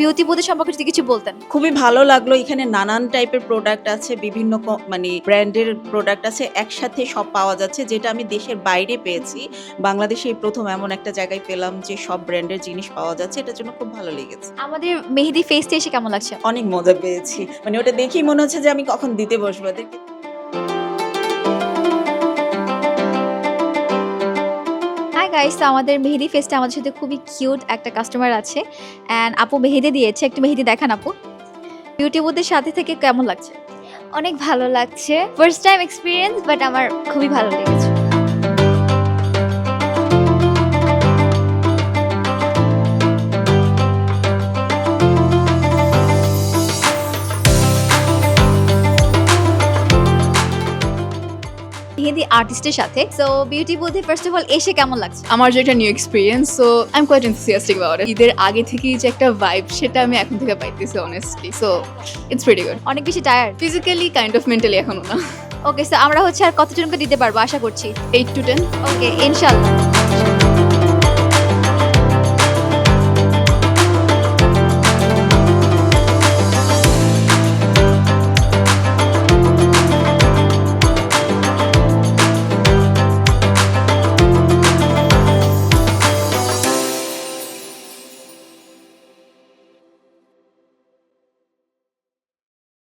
Beauty বুথের সম্পর্কে যদি কিছু বলতেন। খুবই ভালো লাগল। এখানে নানান টাইপের প্রোডাক্ট আছে বিভিন্ন ক- মানে ব্র্যান্ডের প্রোডাক্ট আছে একসাথে সব পাওয়া যাচ্ছে যেটা আমি দেশের বাইরে পেয়েছি। বাংলাদেশে এই প্রথম এমন একটা জায়গায় পেলাম যে সব ব্র্যান্ডের জিনিস পাওয়া যাচ্ছে এটার জন্য খুব ভালো লেগেছে। আমাদের মেহেদি ফেস্টে এসে কেমন লাগছে? অনেক মজা পেয়েছি। মানে ওটা দেখেই মনে হচ্ছে যে আমি কখন দিতে বসবো। এদেরকে গাইস আমাদের মেহেদি ফেস্টে আমাদের সাথে খুবই কিউট একটা কাস্টমার আছে। অ্যান্ড আপু মেহেদি দিয়েছে, একটু মেহেদি দেখান আপু। বিউটি বুথের সাথে থেকে কেমন লাগছে? অনেক ভালো লাগছে। ফার্স্ট টাইম এক্সপিরিয়েন্স বাট আমার খুবই ভালো লেগেছে। মেহেদি আর্টিস্টের সাথে। সো বিউটি বুথে ফার্স্ট অফ অল এসে কেমন লাগছে? আমার যেটা একটা new experience so I am quite enthusiastic about it ঈদের আগে থেকেই যে একটা ভাইব সেটা আমি এখন থেকে পাইতেছি honestly so it's very good অনেক বেশি tired physically kind of mentally এখনও না। ওকে সো আমরা হচ্ছে আর কতজনকে দিতে পারব? আশা করছি। এইট টু টেন ওকে ইনশাল্লাহ